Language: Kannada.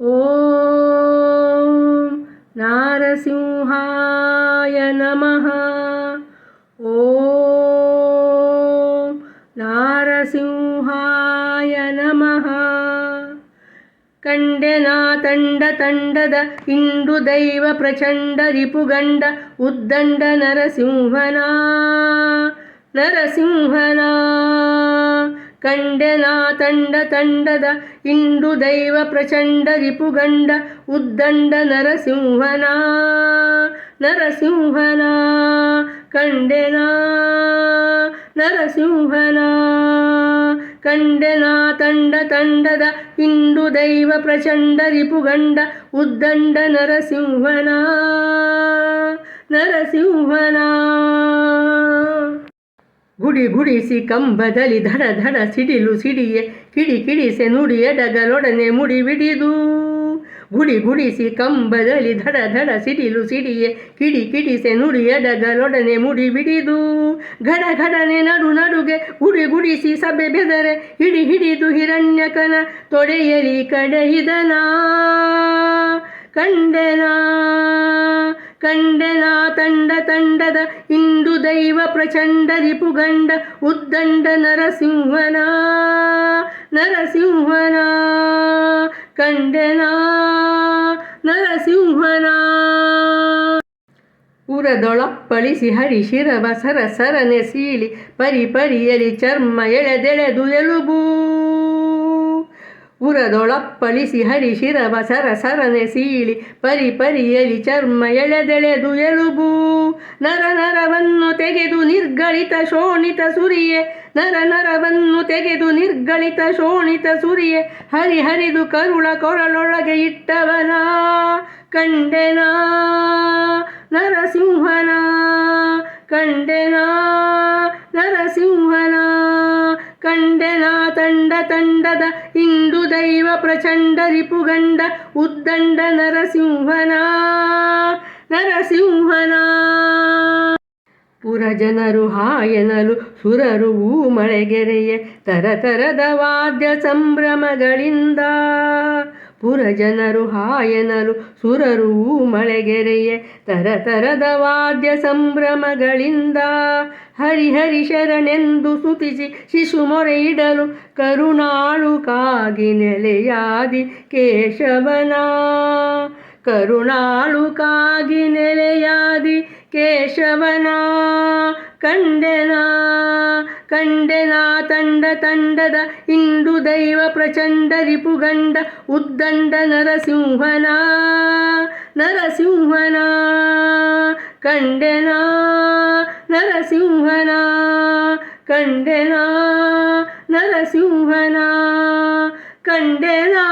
ॐ नारसिंहाय नमः ॐ ನಾರಸಿಂಹಾಯ ನಮಃ ಕಂಡೆನಾ ತಂಡ ತಂಡದ ಇಂಡು ದೈವ ಪ್ರಚಂಡ ರಿಪುಗಂಡ ಉದ್ದಂಡ ನರಸಿಂಹನ ನರಸಿಂಹನ ಕಂಡೆನಾ ತಂಡ ತಂಡದ ಇಂಡು ದೈವ ಪ್ರಚಂಡ ರಿಪುಗಂಡ ಉದ್ದಂಡ ನರಸಿಂಹನ ನರಸಿಂಹನ, ಕಂಡೆನಾ ನರಸಿಂಹನ, ಕಂಡೆನಾ ತಂಡ ತಂಡದ ಇಂಡು ದೈವ ಪ್ರಚಂಡ ರಿಪುಗಂಡ ಉದ್ದಂಡ ನರಸಿಂಹನ ನರಸಿಂಹನ. ಗುಡಿ ಗುಡಿಸಿ ಕಂಬದಲ್ಲಿ ಧಡ ಧಡ ಸಿಡಿಲು ಸಿಡಿಯೆ, ಕಿಡಿ ಕಿಡಿಸೆ ನುಡಿ ಎಡಗಲೊಡನೆ ಮುಡಿ ಬಿಡಿದು. ಗುಡಿ ಗುಡಿಸಿ ಕಂಬದಲ್ಲಿ ಧಡ ಧಡ ಸಿಡಿಲು ಸಿಡಿಯೆ, ಕಿಡಿ ಕಿಡಿಸೆ ನುಡಿ ಎಡಗಲೊಡನೆ ಮುಡಿ ಬಿಡಿದು. ಘಡ ಘಡನೆ ನಡು ನಡುಗೆ ಗುಡಿ ಗುಡಿಸಿ ಸಭೆ ಬೆದರೆ, ಹಿಡಿ ಹಿಡಿದು ಹಿರಣ್ಯಕನ ತೊಡೆಯಲಿ ಕಡೆಯಿದನ. ಕಂಡೆನಾ ಕಂಡೆನಾ ತಂಡದ ಇಂದು ದೈವ ಪ್ರಚಂಡ ರಿಪುಗಂಡ ಉದ್ದಂಡ ನರಸಿಂಹನ ನರಸಿಂಹನ, ಕಂಡೆನ, ನರಸಿಂಹನ. ಉರದೊಳಪ್ಪಳಿಸಿ ಹರಿ ಶಿರವ ಸರ ಸರನೆ ಸೀಳಿ, ಪರಿ ಪರಿಯಲಿ ಚರ್ಮ ಎಳೆದೆಳೆದು ಎಲುಬು. ಉರದೊಳಪ್ಪಳಿಸಿ ಹರಿ ಶಿರವ ಸರ ಸರನೆ ಸೀಳಿ ಪರಿ ಪರಿಯಲಿ ಚರ್ಮ ಎಳೆದೆಳೆದು ಎಲುಬು. ನರ ನರವನ್ನು ತೆಗೆದು ನಿರ್ಗಳಿತ ಶೋಣಿತ ಸುರಿಯೆ. ನರ ನರವನ್ನು ತೆಗೆದು ನಿರ್ಗಳಿತ ಶೋಣಿತ ಸುರಿಯೆ. ಹರಿ ಹರಿದು ಕರುಳ ಕೊರಳೊಳಗೆ ಇಟ್ಟವನ? ಕಂಡೆನಾ? ನರಸಿಂಹನ? ಕಂಡೆನಾ? ನರಸಿಂಹನ? ಕಂಡೆನಾ ತಂಡ ತಂಡದ ಇಂದು ದೈವ ಪ್ರಚಂಡ ರಿಪುಗಂಡ ಉದ್ದಂಡ ನರಸಿಂಹನ ನರಸಿಂಹನ. ಪುರಜನರು ಹಾಯನಲು ಸುರರು ಮಳೆಗೆರೆಯೆ ತರತರದ ವಾದ್ಯ ಸಂಭ್ರಮಗಳಿಂದ. ಪುರಜನರು ಹಾಯನರು ಸುರರು ಮಳೆಗೆರೆಯೆ ತರತರದ ವಾದ್ಯ ಸಂಭ್ರಮಗಳಿಂದ ಹರಿಹರಿ ಶರಣೆಂದು ಸುತಿಸಿ ಶಿಶು ಮೊರೆಯಿಡಲು ಕರುಣಾಳು ಕಾಗಿ ನೆಲೆಯಾದಿ ಕೇಶವನ. ಕರುಣಾಳು ಕಾಗಿ ನೆಲೆಯಾದಿ ಕೇಶವನ ಕಂಡೆನ ಕಂಡೆನ ತಂಡ ತಂಡದ ಇಂದು ದೈವ ಪ್ರಚಂಡ ರಿಪುಗಂಡ ಉದ್ದಂಡ ನರಸಿಂಹನ ನರಸಿಂಹನ ಕಂಡೆನ ನರಸಿಂಹನ ಕಂಡೆನ, ನರಸಿಂಹನ ಕಂಡೆನಾ.